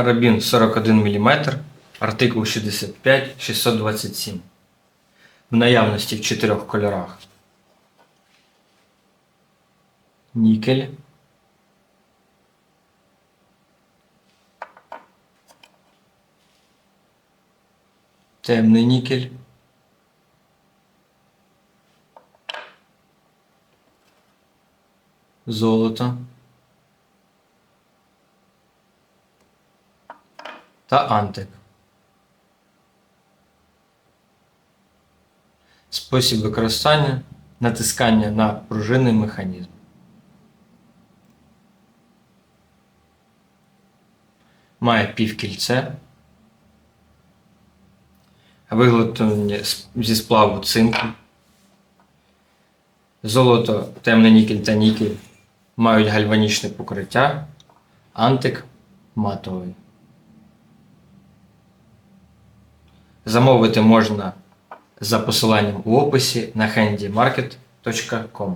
Карабін 41 мм, артикул 65 627. В наявності в чотирьох кольорах. Нікель. Темний нікель. Золото. Та антик. Спосіб використання натискання на пружинний механізм. Має півкільце. Виготовлені з- зі сплаву цинку. Золото, темний нікель та нікель мають гальванічне покриття, антик матовий. Замовити можна за посиланням у описі на handymarket.com.